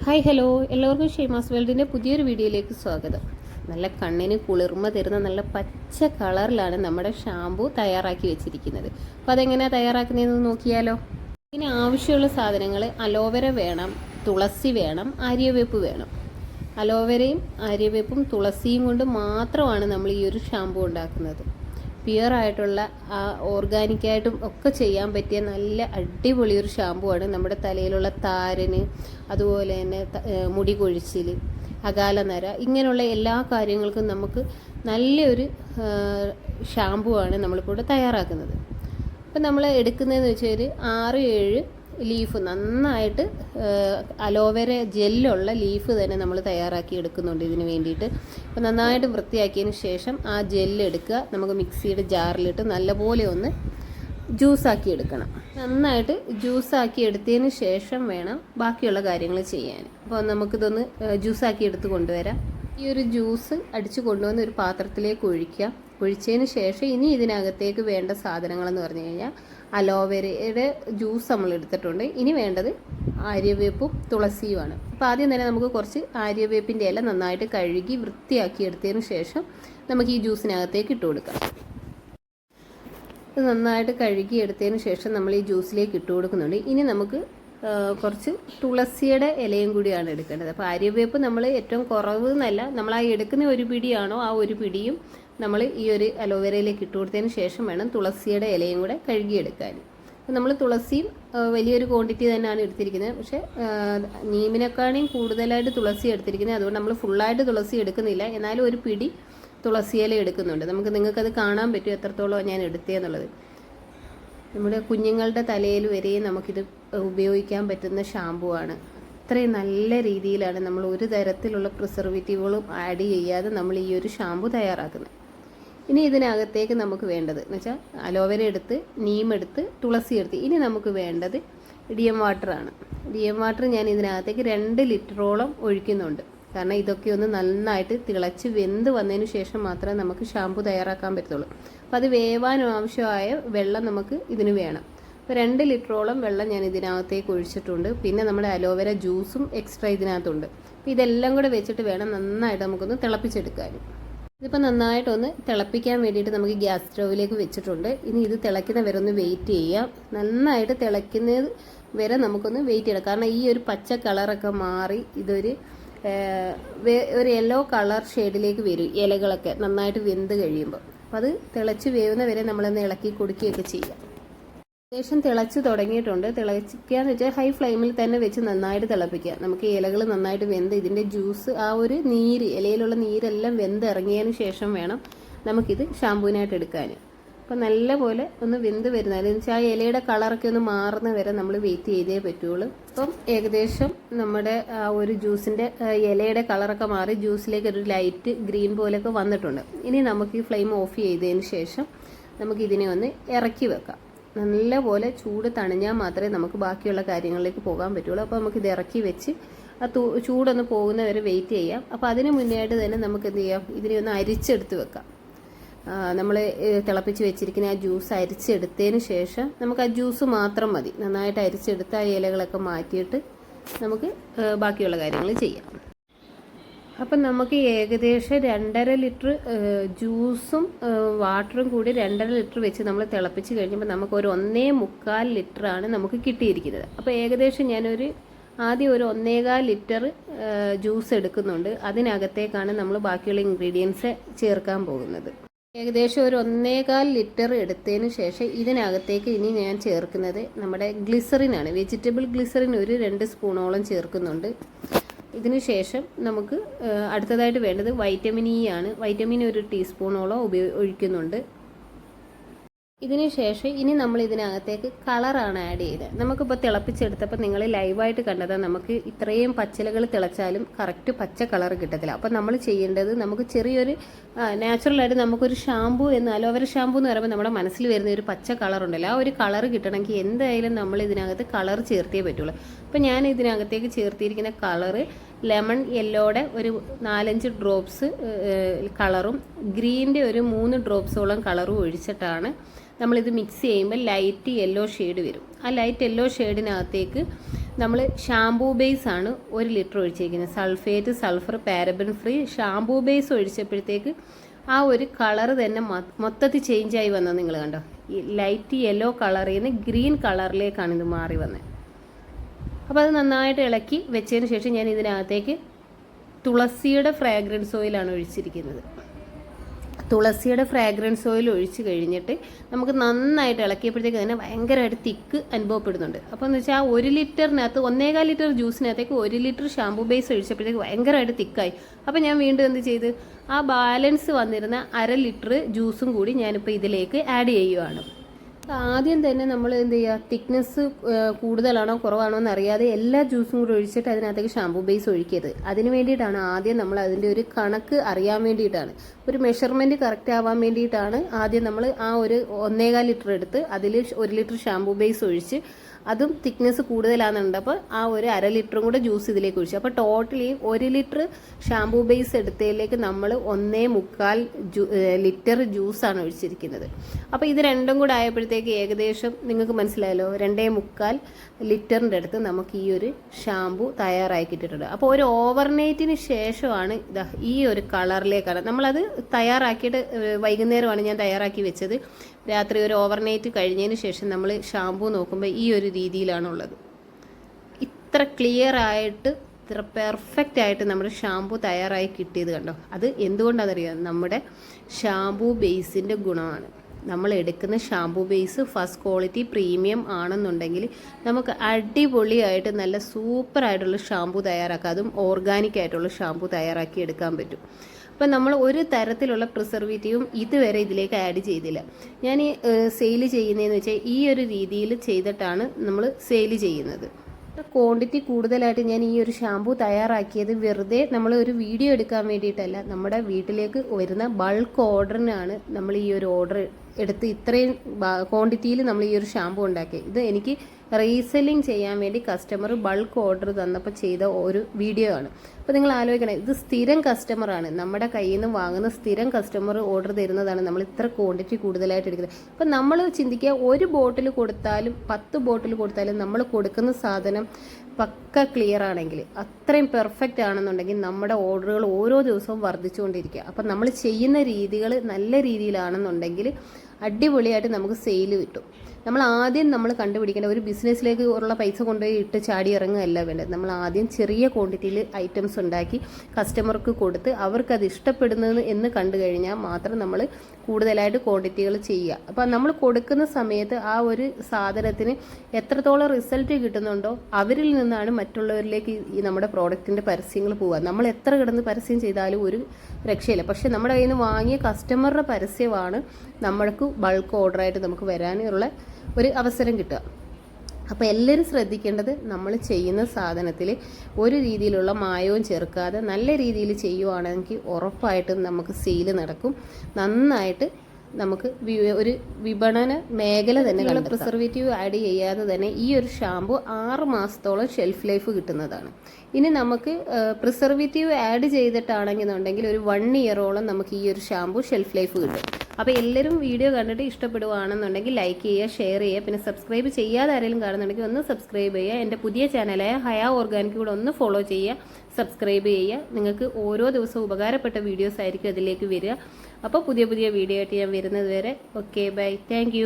Hi hello. എല്ലാവർക്കും ഷെയ്മാസ് വേൾഡിന്റെ പുതിയൊരു വീഡിയോയിലേക്ക് സ്വാഗതം. നല്ല കണ്ണിന് കുളിർമ തരുന്ന നല്ല പച്ച കളറിലാണ് നമ്മുടെ ഷാമ്പു തയ്യാറാക്കി വെച്ചിരിക്കുന്നത്. അപ്പോൾ അതെങ്ങനെയാണ് തയ്യാറാക്കുന്നതെന്ന് നോക്കിയാലോ? ഇതിന് ആവശ്യമുള്ള സാധനങ്ങൾ അലോവേര വേണം തുളസി വേണം ആര്യവേപ്പ് വേണം. അലോവേരയും ആര്യവേപ്പും തുളസിയും കൊണ്ട് മാത്രമാണ് നമ്മൾ ഈ ഒരു ഷാമ്പു ഉണ്ടാക്കുന്നത്. പ്യുവർ ആയിട്ടുള്ള ആ ഓർഗാനിക്കായിട്ടും ഒക്കെ ചെയ്യാൻ പറ്റിയ നല്ല അടിപൊളി ഒരു ഷാമ്പു ആണ് നമ്മുടെ തലയിലുള്ള താരന് അതുപോലെ തന്നെ മുടി കൊഴിച്ചിൽ അകാലനര ഇങ്ങനെയുള്ള എല്ലാ കാര്യങ്ങൾക്കും നമുക്ക് നല്ലൊരു ഷാമ്പു ആണ് നമ്മളിപ്പോൾ തയ്യാറാക്കുന്നത്. അപ്പം നമ്മൾ എടുക്കുന്നതെന്ന് വെച്ചാൽ ഒരു ആറ് ഏഴ് ലീഫ് നന്നായിട്ട് അലോവേര ജെല്ലുള്ള ലീഫ് തന്നെ നമ്മൾ തയ്യാറാക്കി എടുക്കുന്നുണ്ട് ഇതിന് വേണ്ടിയിട്ട്. അപ്പോൾ നന്നായിട്ട് വൃത്തിയാക്കിയതിന് ശേഷം ആ ജെല്ല് എടുക്കുക. നമുക്ക് മിക്സിയുടെ ജാറിലിട്ട് നല്ലപോലെ ഒന്ന് ജ്യൂസാക്കി എടുക്കണം. നന്നായിട്ട് ജ്യൂസാക്കി എടുത്തതിന് ശേഷം വേണം ബാക്കിയുള്ള കാര്യങ്ങൾ ചെയ്യാൻ. അപ്പോൾ നമുക്കിതൊന്ന് ജ്യൂസാക്കി എടുത്ത് കൊണ്ടുവരാം. ഈ ഒരു ജ്യൂസ് അടിച്ചു കൊണ്ടുവന്ന് ഒരു പാത്രത്തിലേക്ക് ഒഴിക്കുക. ഒഴിച്ചതിന് ശേഷം ഇനി ഇതിനകത്തേക്ക് വേണ്ട സാധനങ്ങളെന്ന് പറഞ്ഞു കഴിഞ്ഞാൽ അലോവേരയുടെ ജ്യൂസ് നമ്മൾ എടുത്തിട്ടുണ്ട്. ഇനി വേണ്ടത് ആര്യവേപ്പും തുളസിയുമാണ്. അപ്പോൾ ആദ്യം തന്നെ നമുക്ക് കുറച്ച് ആര്യവേപ്പിന്റെ ഇല നന്നായിട്ട് കഴുകി വൃത്തിയാക്കി എടുത്തതിന് ശേഷം നമുക്ക് ഈ ജ്യൂസിനകത്തേക്ക് ഇട്ട് കൊടുക്കാം. ഇത് നന്നായിട്ട് കഴുകി എടുത്തതിന് ശേഷം നമ്മൾ ഈ ജ്യൂസിലേക്ക് ഇട്ട് കൊടുക്കുന്നുണ്ട്. ഇനി നമുക്ക് കുറച്ച് തുളസിയുടെ ഇലയും കൂടിയാണ് എടുക്കേണ്ടത്. അപ്പോൾ ആര്യവേപ്പ് നമ്മൾ ഏറ്റവും കുറവ് എന്നല്ല നമ്മൾ ആ എടുക്കുന്ന ഒരു പിടിയാണോ ആ ഒരു പിടിയും നമ്മൾ ഈ ഒരു അലോവേരയിലേക്ക് ഇട്ട് കൊടുത്തതിന് ശേഷം വേണം തുളസിയുടെ ഇലയും കൂടെ കഴുകിയെടുക്കാൻ. നമ്മൾ തുളസിയും വലിയൊരു ക്വാണ്ടിറ്റി തന്നെയാണ് എടുത്തിരിക്കുന്നത്. പക്ഷേ നീമിനെക്കാളും കൂടുതലായിട്ട് തുളസി എടുത്തിരിക്കുന്നത്. അതുകൊണ്ട് നമ്മൾ ഫുള്ളായിട്ട് തുളസി എടുക്കുന്നില്ല. എന്നാലും ഒരു പിടി തുളസി ഇല എടുക്കുന്നുണ്ട്. നമുക്ക് നിങ്ങൾക്കത് കാണാൻ പറ്റും എത്രത്തോളം ഞാൻ എടുത്തേന്നുള്ളത് നമ്മുടെ കുഞ്ഞുങ്ങളുടെ തലയിൽ വരെയും നമുക്കിത് ഉപയോഗിക്കാൻ പറ്റുന്ന ഷാമ്പു ആണ്. അത്രയും നല്ല രീതിയിലാണ് നമ്മൾ ഒരു തരത്തിലുള്ള പ്രിസർവേറ്റീവുകളും ആഡ് ചെയ്യാതെ നമ്മൾ ഈ ഒരു ഷാമ്പു തയ്യാറാക്കുന്നത്. ഇനി ഇതിനകത്തേക്ക് നമുക്ക് വേണ്ടത് എന്ന് വെച്ചാൽ അലോവേര എടുത്ത് നീം എടുത്ത് തുളസി എടുത്ത്. ഇനി നമുക്ക് വേണ്ടത് ഡി എം വാട്ടറാണ്. ഡി എം വാട്ടർ ഞാൻ ഇതിനകത്തേക്ക് രണ്ട് ലിറ്ററോളം ഒഴിക്കുന്നുണ്ട്. കാരണം ഇതൊക്കെ ഒന്ന് നന്നായിട്ട് തിളച്ച് വെന്ത് വന്നതിന് ശേഷം മാത്രമേ നമുക്ക് ഷാമ്പു തയ്യാറാക്കാൻ പറ്റത്തുള്ളൂ. അപ്പോൾ അത് വേവാൻ ആവശ്യമായ വെള്ളം നമുക്ക് ഇതിന് വേണം. അപ്പോൾ രണ്ട് ലിറ്ററോളം വെള്ളം ഞാൻ ഇതിനകത്തേക്ക് ഒഴിച്ചിട്ടുണ്ട്. പിന്നെ നമ്മുടെ അലോവേര ജ്യൂസും എക്സ്ട്രാ ഇതിനകത്തുണ്ട്. അപ്പോൾ ഇതെല്ലാം കൂടെ വെച്ചിട്ട് വേണം നന്നായിട്ട് നമുക്കൊന്ന് തിളപ്പിച്ചെടുക്കാൻ ഇതിപ്പോൾ നന്നായിട്ടൊന്ന് തിളപ്പിക്കാൻ വേണ്ടിയിട്ട് നമുക്ക് ഗ്യാസ് സ്റ്റൗവിലേക്ക് വെച്ചിട്ടുണ്ട്. ഇനി ഇത് തിളയ്ക്കുന്ന വരെ ഒന്ന് വെയിറ്റ് ചെയ്യാം. നന്നായിട്ട് തിളയ്ക്കുന്നത് വരെ നമുക്കൊന്ന് വെയിറ്റ് ചെയ്യണം കാരണം ഈ ഒരു പച്ച കളറൊക്കെ മാറി ഇതൊരു ഒരു യെല്ലോ കളർ ഷെയ്ഡിലേക്ക് വരും ഇലകളൊക്കെ നന്നായിട്ട് വെന്ത് കഴിയുമ്പോൾ അപ്പോൾ അത് തിളച്ച് വേവുന്ന വരെ നമ്മളൊന്ന് ഇളക്കി കൊടുക്കുകയൊക്കെ ചെയ്യാം. ഏകദേശം തിളച്ച് തുടങ്ങിയിട്ടുണ്ട്. തിളച്ചിക്കാന്ന് വെച്ചാൽ ഹൈ ഫ്ലെയിമിൽ തന്നെ വെച്ച് നന്നായിട്ട് തിളപ്പിക്കുക. നമുക്ക് ഇലകൾ നന്നായിട്ട് വെന്ത് ഇതിന്റെ ജ്യൂസ് ആ ഒരു നീര് ഇലയിലുള്ള നീരെല്ലാം വെന്ത് ഇറങ്ങിയതിന് ശേഷം വേണം നമുക്കിത് ഷാമ്പൂവിനായിട്ട് എടുക്കാൻ അപ്പോൾ നല്ലപോലെ ഒന്ന് വെന്ത് വരുന്ന അതെന്ന് വെച്ചാൽ ആ ഇലയുടെ കളറൊക്കെ ഒന്ന് മാറുന്ന വരെ നമ്മൾ വെയിറ്റ് ചെയ്തേ പറ്റുള്ളൂ. അപ്പം ഏകദേശം നമ്മുടെ ആ ഒരു ജ്യൂസിന്റെ ഇലയുടെ കളറൊക്കെ മാറി ജ്യൂസിലേക്ക് ഒരു ലൈറ്റ് ഗ്രീൻ പോലെയൊക്കെ വന്നിട്ടുണ്ട്. ഇനി നമുക്ക് ഈ ഫ്ലെയിം ഓഫ് ചെയ്തതിന് ശേഷം നമുക്ക് ഇതിനെ ഒന്ന് ഇറക്കി വെക്കാം. നല്ലപോലെ ചൂട് തണിഞ്ഞാൽ മാത്രമേ നമുക്ക് ബാക്കിയുള്ള കാര്യങ്ങളിലേക്ക് പോകാൻ പറ്റുള്ളൂ. അപ്പോൾ നമുക്ക് ഇത് ഇറക്കി വെച്ച് ആ ചൂടൊന്ന് പോകുന്നവരെ വെയിറ്റ് ചെയ്യാം. അപ്പോൾ അതിന് മുന്നേ ആയിട്ട് തന്നെ നമുക്ക് എന്ത് ചെയ്യാം? ഇതിനെ ഒന്ന് അരിച്ചെടുത്ത് വെക്കാം. നമ്മൾ തിളപ്പിച്ച് വെച്ചിരിക്കുന്ന ആ ജ്യൂസ് അരിച്ചെടുത്തതിന് ശേഷം നമുക്ക് ആ ജ്യൂസ് മാത്രം മതി. നന്നായിട്ട് അരിച്ചെടുത്ത് ആ ഇലകളൊക്കെ മാറ്റിയിട്ട് നമുക്ക് ബാക്കിയുള്ള കാര്യങ്ങൾ ചെയ്യാം. അപ്പം നമുക്ക് ഏകദേശം രണ്ടര ലിറ്റർ ജ്യൂസും വാട്ടറും കൂടി രണ്ടര ലിറ്റർ വെച്ച് നമ്മൾ തിളപ്പിച്ച് കഴിഞ്ഞപ്പോൾ നമുക്ക് ഒരു ഒന്നേ മുക്കാൽ ലിറ്ററാണ് നമുക്ക് കിട്ടിയിരിക്കുന്നത്. അപ്പോൾ ഏകദേശം ഞാനൊരു ആദ്യം ഒരു ഒന്നേകാൽ ലിറ്റർ ജ്യൂസ് എടുക്കുന്നുണ്ട്. അതിനകത്തേക്കാണ് നമ്മൾ ബാക്കിയുള്ള ഇൻഗ്രീഡിയൻസ് ചേർക്കാൻ പോകുന്നത്. ഏകദേശം ഒരു ഒന്നേകാൽ ലിറ്റർ എടുത്തതിന് ശേഷം ഇതിനകത്തേക്ക് ഇനി ഞാൻ ചേർക്കുന്നത് നമ്മുടെ ഗ്ലിസറിനാണ്. വെജിറ്റബിൾ ഗ്ലിസറിൻ ഒരു രണ്ട് സ്പൂണോളം ചേർക്കുന്നുണ്ട്. ഇതിന് ശേഷം നമുക്ക് അടുത്തതായിട്ട് വേണ്ടത് വൈറ്റമിൻ ഇ ആണ്. വൈറ്റമിൻ ഒരു ടീസ്പൂണോളം ഉപയോഗ ഒഴിക്കുന്നുണ്ട്. ഇതിന് ശേഷം ഇനി നമ്മൾ ഇതിനകത്തേക്ക് കളറാണ് ആഡ് ചെയ്തത്. നമുക്കിപ്പോൾ തിളപ്പിച്ചെടുത്തപ്പോൾ നിങ്ങൾ ലൈവായിട്ട് കണ്ടത് നമുക്ക് ഇത്രയും പച്ചിലകൾ തിളച്ചാലും കറക്റ്റ് പച്ച കളർ കിട്ടത്തില്ല. അപ്പോൾ നമ്മൾ ചെയ്യേണ്ടത് നമുക്ക് ചെറിയൊരു നാച്ചുറലായിട്ട് നമുക്കൊരു ഷാമ്പു എന്ന് അലോവര ഷാമ്പു എന്ന് പറയുമ്പോൾ നമ്മുടെ മനസ്സിൽ വരുന്ന ഒരു പച്ച കളർ ഉണ്ടല്ലോ. ആ ഒരു കളർ കിട്ടണമെങ്കിൽ എന്തായാലും നമ്മൾ ഇതിനകത്ത് കളർ ചേർത്തേ പറ്റുള്ളൂ. അപ്പോൾ ഞാൻ ഇതിനകത്തേക്ക് ചേർത്തിയിരിക്കുന്ന കളറ് ലെമൺ യെല്ലോടെ ഒരു നാലഞ്ച് ഡ്രോപ്സ് കളറും ഗ്രീന്റെ ഒരു മൂന്ന് ഡ്രോപ്സോളം കളറും ഒഴിച്ചിട്ടാണ് നമ്മളിത് മിക്സ് ചെയ്യുമ്പോൾ ലൈറ്റ് യെല്ലോ ഷെയ്ഡ് വരും. ആ ലൈറ്റ് യെല്ലോ ഷെയ്ഡിനകത്തേക്ക് നമ്മൾ ഷാംപൂ ബേസ് ആണ് ഒരു litre ഒഴിച്ചിരിക്കുന്നത്. Sulphate sulphur paraben free shampoo base ഒഴിച്ചപ്പോഴത്തേക്ക് ആ ഒരു കളർ തന്നെ മൊത്തത്തിൽ ചേഞ്ച് ആയി വന്നത് നിങ്ങൾ കണ്ടോ? ഈ ലൈറ്റ് യെല്ലോ കളറിൽ നിന്ന് ഗ്രീൻ കളറിലേക്കാണ് ഇത് മാറി വന്നത് അപ്പോൾ അത് നന്നായിട്ട് ഇളക്കി വെച്ചതിന് ശേഷം ഞാൻ ഇതിനകത്തേക്ക് തുളസിയുടെ ഫ്രാഗ്രൻസ് ഓയിലാണ് ഒഴിച്ചിരിക്കുന്നത്. തുളസിയുടെ ഫ്രാഗ്രൻസ് ഓയിൽ ഒഴിച്ച് കഴിഞ്ഞിട്ട് നമുക്ക് നന്നായിട്ട് ഇളക്കിയപ്പോഴത്തേക്ക് തന്നെ ഭയങ്കരമായിട്ട് തിക്ക് അനുഭവപ്പെടുന്നുണ്ട്. അപ്പോൾ എന്ന് വെച്ചാൽ ഒരു ലിറ്ററിനകത്ത് ഒന്നേകാൽ ലിറ്റർ ജ്യൂസിനകത്തേക്ക് ഒരു ലിറ്റർ ഷാമ്പു ബേസ് ഒഴിച്ചപ്പോഴത്തേക്ക് ഭയങ്കരമായിട്ട് തിക്കായി. അപ്പോൾ ഞാൻ വീണ്ടും എന്ത് ചെയ്ത്? ആ ബാലൻസ് വന്നിരുന്ന അര ലിറ്റർ ജ്യൂസും കൂടി ഞാനിപ്പോൾ ഇതിലേക്ക് ആഡ് ചെയ്യുവാണ്. ആദ്യം തന്നെ നമ്മൾ എന്ത് ചെയ്യുക തിക്നെസ് കൂടുതലാണോ കുറവാണോ എന്ന് അറിയാതെ എല്ലാ ജ്യൂസും കൂടി ഒഴിച്ചിട്ട് അതിനകത്തേക്ക് ഷാമ്പു ബേസ് ഒഴിക്കരുത്. അതിന് വേണ്ടിയിട്ടാണ് ആദ്യം നമ്മൾ അതിന്റെ ഒരു കണക്ക് അറിയാൻ വേണ്ടിയിട്ടാണ്. ഒരു മെഷർമെന്റ് കറക്റ്റ് ആവാൻ വേണ്ടിയിട്ടാണ് ആദ്യം നമ്മൾ ആ ഒരു ഒന്നേകാൽ ലിറ്റർ എടുത്ത് അതിൽ ഒരു ലിറ്റർ ഷാമ്പു ബേസ് ഒഴിച്ച് അതും തിക്നെസ് കൂടുതലാണെന്നുണ്ട്. അപ്പോൾ ആ ഒരു അര ലിറ്ററും കൂടെ ജ്യൂസ് ഇതിലേക്ക് ഒഴിച്ചു. അപ്പോൾ ടോട്ടലി ഒരു ലിറ്റർ ഷാംപു ബേസ് എടുത്തതിലേക്ക് നമ്മൾ ഒന്നേ മുക്കാൽ ലിറ്റർ ജ്യൂസാണ് ഒഴിച്ചിരിക്കുന്നത്. അപ്പോൾ ഇത് രണ്ടും കൂടെ ആയപ്പോഴത്തേക്ക് ഏകദേശം നിങ്ങൾക്ക് മനസ്സിലായല്ലോ രണ്ടേ മുക്കാൽ ലിറ്ററിന്റെ അടുത്ത് നമുക്ക് ഈ ഒരു ഷാമ്പു തയ്യാറാക്കിയിട്ടുണ്ട് അപ്പോൾ ഒരു ഓവർനൈറ്റിന് ശേഷമാണ് ഈ ഒരു കളറിലേക്കാണ് നമ്മളത് തയ്യാറാക്കിയിട്ട് വൈകുന്നേരമാണ് ഞാൻ തയ്യാറാക്കി വെച്ചത്. രാത്രി ഒരു ഓവർനൈറ്റ് കഴിഞ്ഞതിന് ശേഷം നമ്മൾ ഷാമ്പു നോക്കുമ്പോൾ ഈ ഒരു രീതിയിലാണുള്ളത്. ഇത്ര ക്ലിയർ ആയിട്ട് ഇത്ര പെർഫെക്റ്റ് ആയിട്ട് നമ്മുടെ ഷാമ്പു തയ്യാറായി കിട്ടിയത് കണ്ടോ? അത് എന്തുകൊണ്ടാണെന്നറിയാം? നമ്മുടെ ഷാമ്പു ബേസിന്റെ ഗുണമാണ്. നമ്മൾ എടുക്കുന്ന shampoo base first quality premium ആണെന്നുണ്ടെങ്കിൽ നമുക്ക് അടിപൊളിയായിട്ട് നല്ല സൂപ്പർ ആയിട്ടുള്ള ഷാമ്പു തയ്യാറാക്കാം. അതും ഓർഗാനിക് ആയിട്ടുള്ള ഷാമ്പു തയ്യാറാക്കി എടുക്കാൻ പറ്റും. അപ്പം നമ്മൾ ഒരു തരത്തിലുള്ള പ്രിസർവേറ്റീവും ഇതുവരെ ഇതിലേക്ക് ആഡ് ചെയ്തില്ല. ഞാൻ ഈ സെയിൽ ചെയ്യുന്നതെന്ന് വെച്ചാൽ ഈ ഒരു രീതിയിൽ ചെയ്തിട്ടാണ് നമ്മൾ സെയിൽ ചെയ്യുന്നത്. ക്വാണ്ടിറ്റി കൂടുതലായിട്ട് ഞാൻ ഈ ഒരു ഷാമ്പു തയ്യാറാക്കിയത് വെറുതെ നമ്മൾ ഒരു വീഡിയോ എടുക്കാൻ വേണ്ടിയിട്ടല്ല. നമ്മുടെ വീട്ടിലേക്ക് വരുന്ന ബൾക്ക് ഓർഡറിനാണ് നമ്മൾ ഈ ഒരു ഓർഡർ എടുത്ത് ഇത്രയും ക്വാണ്ടിറ്റിയിൽ നമ്മൾ ഈ ഒരു ഷാമ്പു ഉണ്ടാക്കി. ഇത് എനിക്ക് റീസെല്ലിംഗ് ചെയ്യാൻ വേണ്ടി കസ്റ്റമർ ബൾക്ക് ഓർഡർ തന്നപ്പോൾ ചെയ്ത ഒരു വീഡിയോ ആണ്. അപ്പോൾ നിങ്ങൾ ആലോചിക്കണം ഇത് സ്ഥിരം കസ്റ്റമറാണ് നമ്മുടെ കയ്യിൽ നിന്ന് വാങ്ങുന്ന സ്ഥിരം കസ്റ്റമർ ഓർഡർ തരുന്നതാണ് നമ്മൾ ഇത്ര ക്വാണ്ടിറ്റി കൂടുതലായിട്ട് എടുക്കുന്നത്. അപ്പം നമ്മൾ ചിന്തിക്കുക ഒരു ബോട്ടിൽ കൊടുത്താലും പത്ത് ബോട്ടിൽ കൊടുത്താലും നമ്മൾ കൊടുക്കുന്ന സാധനം പക്ക ക്ലിയർ ആണെങ്കിൽ അത്രയും പെർഫെക്റ്റ് ആണെന്നുണ്ടെങ്കിൽ നമ്മുടെ ഓർഡറുകൾ ഓരോ ദിവസവും വർദ്ധിച്ചുകൊണ്ടിരിക്കുക. അപ്പം നമ്മൾ ചെയ്യുന്ന രീതികൾ നല്ല രീതിയിലാണെന്നുണ്ടെങ്കിൽ അടിപൊളിയായിട്ട് നമുക്ക് സെയിൽ കിട്ടും. നമ്മൾ ആദ്യം നമ്മൾ കണ്ടുപിടിക്കേണ്ട ഒരു ബിസിനസ്സിലേക്ക് ഉള്ള പൈസ കൊണ്ടുപോയി ഇട്ട് ചാടി ഇറങ്ങുകയല്ല വേണ്ടത്. നമ്മൾ ആദ്യം ചെറിയ ക്വാണ്ടിറ്റിയിൽ ഐറ്റംസ് ഉണ്ടാക്കി കസ്റ്റമർക്ക് കൊടുത്ത് അവർക്കത് ഇഷ്ടപ്പെടുന്നത് എന്ന് കണ്ടു കഴിഞ്ഞാൽ മാത്രം നമ്മൾ കൂടുതലായിട്ട് ക്വാണ്ടിറ്റികൾ ചെയ്യുക. അപ്പോൾ നമ്മൾ കൊടുക്കുന്ന സമയത്ത് ആ ഒരു സാധനത്തിന് എത്രത്തോളം റിസൾട്ട് കിട്ടുന്നുണ്ടോ അവരിൽ നിന്നാണ് മറ്റുള്ളവരിലേക്ക് ഈ നമ്മുടെ പ്രോഡക്റ്റിന്റെ പരസ്യങ്ങൾ പോവുക. നമ്മൾ എത്ര കിടന്ന് പരസ്യം ചെയ്താലും ഒരു രക്ഷയില്ല. പക്ഷെ നമ്മുടെ കയ്യിൽ നിന്ന് വാങ്ങിയ കസ്റ്റമറുടെ പരസ്യമാണ് നമ്മൾക്ക് ബൾക്ക് ഓർഡറായിട്ട് നമുക്ക് വരാനുള്ള ഒരു അവസരം കിട്ടുക. അപ്പോൾ എല്ലാവരും ശ്രദ്ധിക്കേണ്ടത് നമ്മൾ ചെയ്യുന്ന സാധനത്തിൽ ഒരു രീതിയിലുള്ള മായവും ചേർക്കാതെ നല്ല രീതിയിൽ ചെയ്യുവാണെങ്കിൽ ഉറപ്പായിട്ടും നമുക്ക് സെയിൽ നടക്കും. നന്നായിട്ട് നമുക്ക് ഒരു വിപണന മേഖല തന്നെ പ്രിസർവേറ്റീവ് ആഡ് ചെയ്യാതെ തന്നെ ഈ ഒരു ഷാമ്പു ആറ് മാസത്തോളം ഷെൽഫ് ലൈഫ് കിട്ടുന്നതാണ്. ഇനി നമുക്ക് പ്രിസർവേറ്റീവ് ആഡ് ചെയ്തിട്ടാണെന്നുണ്ടെങ്കിൽ ഒരു വൺ ഇയറോളം നമുക്ക് ഈ ഒരു ഷാമ്പു ഷെൽഫ് ലൈഫ് കിട്ടും. അപ്പോൾ എല്ലാവരും വീഡിയോ കണ്ടിട്ട് ഇഷ്ടപ്പെടുവാണെന്നുണ്ടെങ്കിൽ ലൈക്ക് ചെയ്യുക ഷെയർ ചെയ്യുക പിന്നെ സബ്സ്ക്രൈബ് ചെയ്യാതെ ആരെങ്കിലും കാണുന്നുണ്ടെങ്കിൽ ഒന്ന് സബ്സ്ക്രൈബ് ചെയ്യുക. എന്റെ പുതിയ ചാനലായ ഹയാ ഓർഗാനിക് കൂടെ ഒന്ന് ഫോളോ ചെയ്യുക സബ്സ്ക്രൈബ് ചെയ്യുക. നിങ്ങൾക്ക് ഓരോ ദിവസവും ഉപകാരപ്പെട്ട വീഡിയോസ് ആയിരിക്കും അതിലേക്ക് വരിക. അപ്പോൾ പുതിയ പുതിയ വീഡിയോ ആയിട്ട് ഞാൻ വരുന്നത് വരെ. Okay bye thank